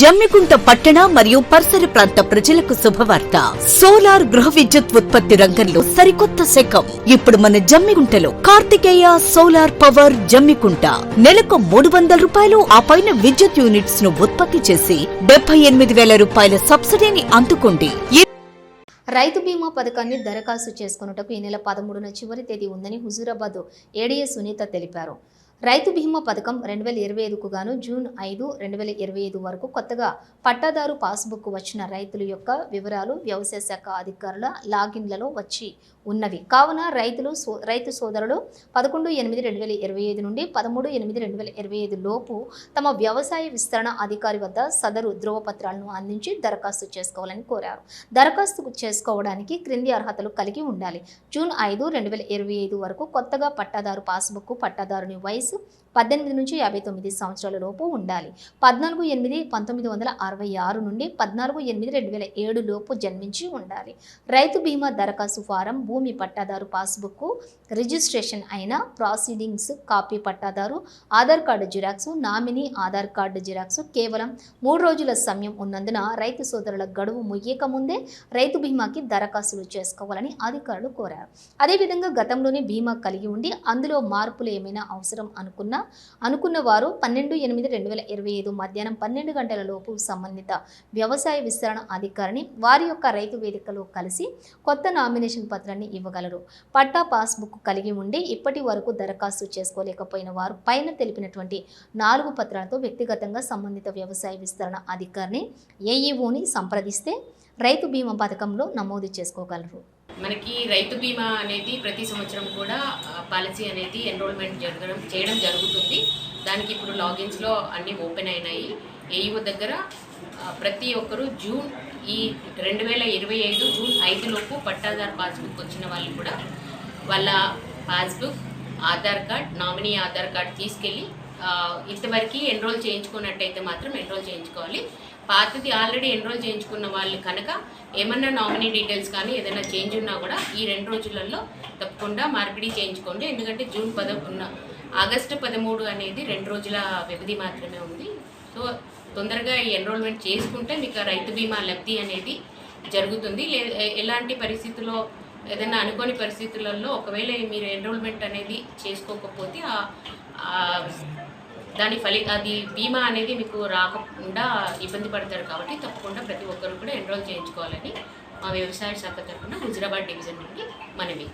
జమ్మికుంట పట్టణ మరియు పరిసర ప్రాంత ప్రజలకు శుభవార్త. సోలార్ గృహ విద్యుత్ ఉత్పత్తి రంగంలో సరికొత్త శకం. ఇప్పుడు మన జమ్మికుంటలో కార్తికేయ సోలార్ పవర్ జమ్మికుంట. నెలకు మూడు వందల రూపాయలు ఆ పైన విద్యుత్ యూనిట్స్ను ఉత్పత్తి చేసి డెబ్బై ఎనిమిది వేల రూపాయల సబ్సిడీని అందుకోండి. రైతు బీమా పథకాన్ని దరఖాస్తు చేసుకున్నటకు ఈ నెల పదమూడున చివరి తేదీ ఉందని హుజూరాబాద్ ఏడీఎస్ సునీత తెలిపారు. రైతు బీమా పథకం రెండు వేల ఇరవై ఐదుకు గాను జూన్ ఐదు రెండు వేల ఇరవై ఐదు వరకు కొత్తగా పట్టాదారు పాస్బుక్ వచ్చిన రైతుల యొక్క వివరాలు వ్యవసాయ శాఖ అధికారుల లాగిన్లలో వచ్చి ఉన్నవి. కావున రైతులు సో- రైతు సోదరులు పదకొండు ఎనిమిది రెండు వేల ఇరవై ఐదు నుండి పదమూడు ఎనిమిది రెండు వేల ఇరవై ఐదు లోపు తమ వ్యవసాయ విస్తరణ అధికారి వద్ద సదరు ధృవపత్రాలను అందించి దరఖాస్తు చేసుకోవాలని కోరారు. దరఖాస్తు చేసుకోవడానికి క్రింది అర్హతలు కలిగి ఉండాలి. జూన్ ఐదు రెండు వేల ఇరవై ఐదు వరకు కొత్తగా పట్టాదారు పాస్బుక్ పట్టాదారుని వయసు పద్దెనిమిది నుంచి యాభై తొమ్మిది సంవత్సరాల లోపు ఉండాలి. పద్నాలుగు ఎనిమిది పంతొమ్మిది వందల అరవై ఆరు నుండి పద్నాలుగు ఎనిమిది రెండు వేల ఏడు లోపు జన్మించి ఉండాలి. రైతు బీమా దరఖాస్తు ఫారం భూమి పట్టాదారు పాస్బుక్ రిజిస్ట్రేషన్ అయిన ప్రాసీడింగ్స్ కాపీ పట్టాదారు Aadhaar card xerox nominee Aadhaar card xerox కేవలం మూడు రోజుల సమయం ఉన్నందున రైతు సోదరుల గడువు ముగియక ముందే రైతు బీమాకి దరఖాస్తులు చేసుకోవాలని అధికారులు కోరారు. అదేవిధంగా గతంలోనే బీమా కలిగి ఉండి అందులో మార్పులు ఏమైనా అవసరం అనుకున్న. అనుకున్న వారు పన్నెండు ఎనిమిది రెండు వేల ఇరవై ఐదు మధ్యాహ్నం పన్నెండు గంటల లోపు సంబంధిత వ్యవసాయ విస్తరణ అధికారిని వారి యొక్క రైతు వేదికలో కలిసి కొత్త నామినేషన్ పత్రాన్ని ఇవ్వగలరు. పట్టా పాస్బుక్ కలిగి ఉండి ఇప్పటి వరకు దరఖాస్తు చేసుకోలేకపోయిన వారు పైన తెలిపినటువంటి నాలుగు పత్రాలతో వ్యక్తిగతంగా సంబంధిత వ్యవసాయ విస్తరణ అధికారిని ఏఈఓని సంప్రదిస్తే రైతు బీమా పథకంలో నమోదు చేసుకోగలరు. మనకి రైతు బీమా అనేది ప్రతి సంవత్సరం కూడా పాలసీ అనేది ఎన్రోల్మెంట్ జరగడం చేయడం జరుగుతుంది. దానికి ఇప్పుడు లాగిన్స్లో అన్నీ ఓపెన్ అయినాయి. ఏఈఓ దగ్గర ప్రతి ఒక్కరూ జూన్ ఈ రెండు వేల ఇరవై ఐదు జూన్ ఐదులోపు పట్టాదారు పాస్బుక్ వచ్చిన వాళ్ళు కూడా వాళ్ళ passbook Aadhaar card nominee Aadhaar card తీసుకెళ్ళి ఇంతవరకు ఎన్రోల్ చేయించుకున్నట్టయితే మాత్రం ఎన్రోల్ చేయించుకోవాలి. పాతది ఆల్రెడీ ఎన్రోల్ చేయించుకున్న వాళ్ళు కనుక ఏమన్నా నామినీ డీటెయిల్స్ కానీ ఏదైనా చేంజ్ ఉన్నా కూడా ఈ రెండు రోజులలో తప్పకుండా మార్పిడి చేయించుకోండి. ఎందుకంటే జూన్ పదమున్న ఆగస్టు పదమూడు అనేది రెండు రోజుల వ్యవధి మాత్రమే ఉంది. సో తొందరగా ఈ ఎన్రోల్మెంట్ చేసుకుంటే మీకు రైతు బీమా లబ్ధి అనేది జరుగుతుంది. లే ఎలాంటి పరిస్థితుల్లో ఏదైనా అనుకోని పరిస్థితులలో ఒకవేళ మీరు ఎన్రోల్మెంట్ అనేది చేసుకోకపోతే దాని ఫలి అది బీమా అనేది మీకు రాకుండా ఇబ్బంది పడతారు కాబట్టి తప్పకుండా ప్రతి ఒక్కరు కూడా ఎన్రోల్ చేయించుకోవాలని మా వ్యవసాయ శాఖ తరఫున హుజరాబాద్ డివిజన్ నుండి మనవి.